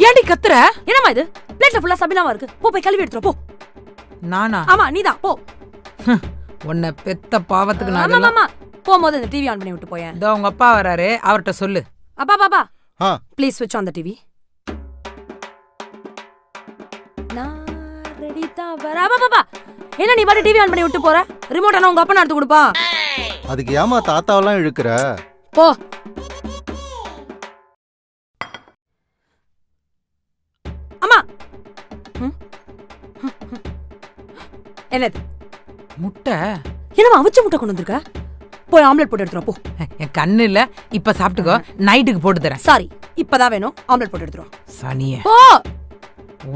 எதுக்குற என்னம்மா இது? பிளேட்ல ஃபுல்லா சபினாவா இருக்கு. போ போய் கழுவி எடுத்துரு போ. நானா? ஆமா நீதான் போ. உன்னை பெத்த பாவத்துக்கு நான் ஆமா அதெல்லாம்- ஆமா போகும்போது இந்த டிவி ஆன் பண்ணி விட்டு போயேன். இதோ உங்க அப்பா வராரு. அவர்ட்ட சொல்லு. அப்பா பாப்பா ஆ. ப்ளீஸ் ஸ்விட்ச் ஆன் த டிவி நான் ரெடி தான் வர. அப்பா பாப்பா என்ன நீ பாட்டு டிவி ஆன் பண்ணி விட்டு போற? ரிமோட் ஆனா உங்க அப்பா எடுத்து கொடுப்பா. அதுக்கு ஏமா தாத்தாவெல்லாம் இழுக்கிற? போ. என்னது? முட்டை? என்னம்மா அவிச்ச முட்டை கொண்டு வந்திருக்க? போய் ஆம்லெட் போட்டு எடுத்துரு போ. என் கண்ணு இல்ல. இப்ப சாப்பிட்டுக்கோ. நைட்டுக்கு போட்டு தரேன். சாரி இப்பதான் வேணும். ஆம்லெட் போட்டு எடுத்துரு சனிய. போ.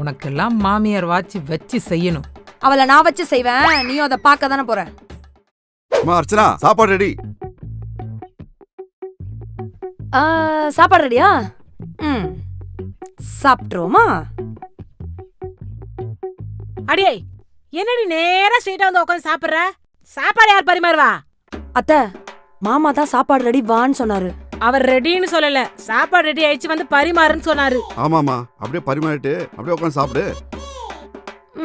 உனக்கெல்லாம் மாமியார் வாச்சு வச்சு செய்யணும். அவளை நான் வச்சு செய்வேன். நீயும் அதை பார்க்க தானே போற? அம்மா அர்ச்சனா சாப்பாடு ரெடி. ஆ, சாப்பாடு ரெடியா? ம். சாப்பிட்ருவோமா அடியே என்னடி நேரா ஸ்ட்ரெயிட்டா வந்து உட்காந்து சாப்பிடுற? சாப்பாடு யார் பரிமாறுவா? அத்தை மாமா தான் சாப்பாடு ரெடி வான்னு சொன்னாரு. அவர் ரெடின்னு சொல்லல சாப்பாடு ரெடி ஆயிடுச்சு வந்து பரிமாறுன்னு சொன்னாரு. ஆமாமா அப்படியே பரிமாறிட்டு அப்படியே உட்காந்து சாப்பிடு.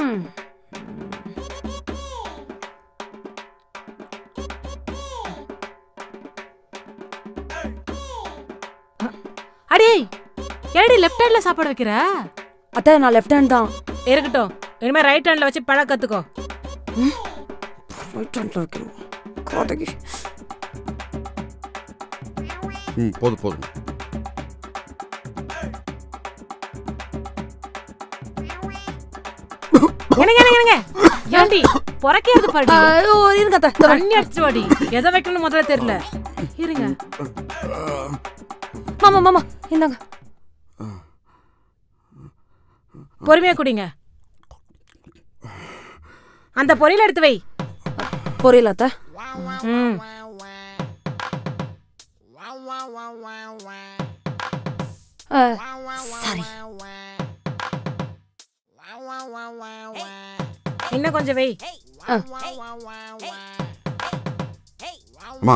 ம். அடியே ஏடி லெஃப்ட் ஹேண்ட்ல சாப்பாடு வைக்கிற? அத்தை நான் லெஃப்ட் ஹேண்ட் தான். இருக்கட்டும். இனிமே ரைட் ஹேண்ட்ல வச்சு பழ கத்துக்கோ. ரைட் ஹேண்ட்ல வைக்கணும்? காதகி ம் போதும் போதும். என்னங்க என்னங்க ஏண்டி பொறக்கிறது பாடி ஐயோ இருங்க அத்தை. தண்ணி அடிச்சு வாடி எதை வைக்கணும்னு முதல்ல தெரியல. இருங்க. மாமா மாமா இந்தாங்க. பொறுமையா குடிங்க. அந்த பொரியல் எடுத்து வை. புரியல அத்தை? ம். சாரி. இன்னும் கொஞ்சம் வை. அம்மா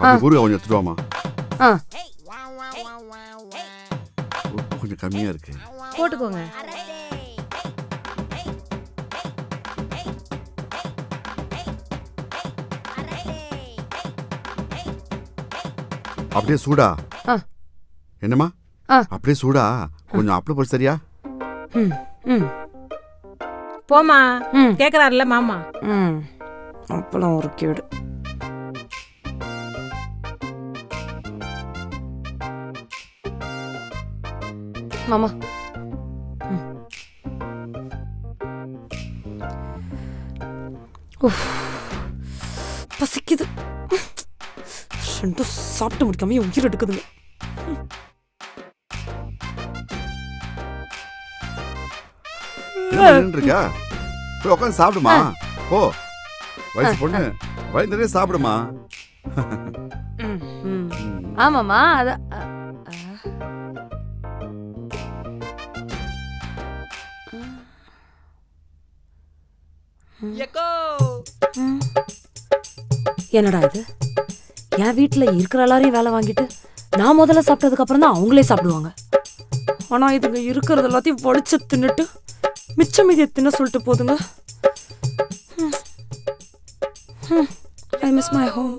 அப்படி ஊருகா கொஞ்சம் எடுத்துட்டு வாம்மா. ஆ கொஞ்சம் கம்மியா இருக்கு. போட்டுக்கோங்க. அப்படியே சூடா. ஆ. என்னம்மா? ஆ. அப்படியே சூடா. கொஞ்சம் அப்பளம் போட்டு சரியா? ம் ம். போமா ம். கேக்குறாருல்ல மாமா. ம். அப்பளம் ஒரு கேடு மாமா. பசிக்குது. ரெண்டும் சாப்பிட்டு முடிக்காம என் உயிர் எடுக்குதுங்க. இருக்கா போய் உட்காந்து சாப்பிடுமா? போ. வயசு பொண்ணு வயது நிறைய சாப்பிடுமா? ம், ம். ஆமாம்மா அத. என்னடா இது? என் வீட்டில் இருக்கிற எல்லாரையும் வேலை வாங்கிட்டு நான் முதல்ல சாப்பிட்டதுக்கு அப்புறம் தான் அவங்களே சாப்பிடுவாங்க. ஆனா இதுங்க இருக்கிறது எல்லாத்தையும் வடிச்சு தின்னுட்டு மிச்சம் மீதியை தின்ன சொல்லிட்டு போதுங்க. I miss my home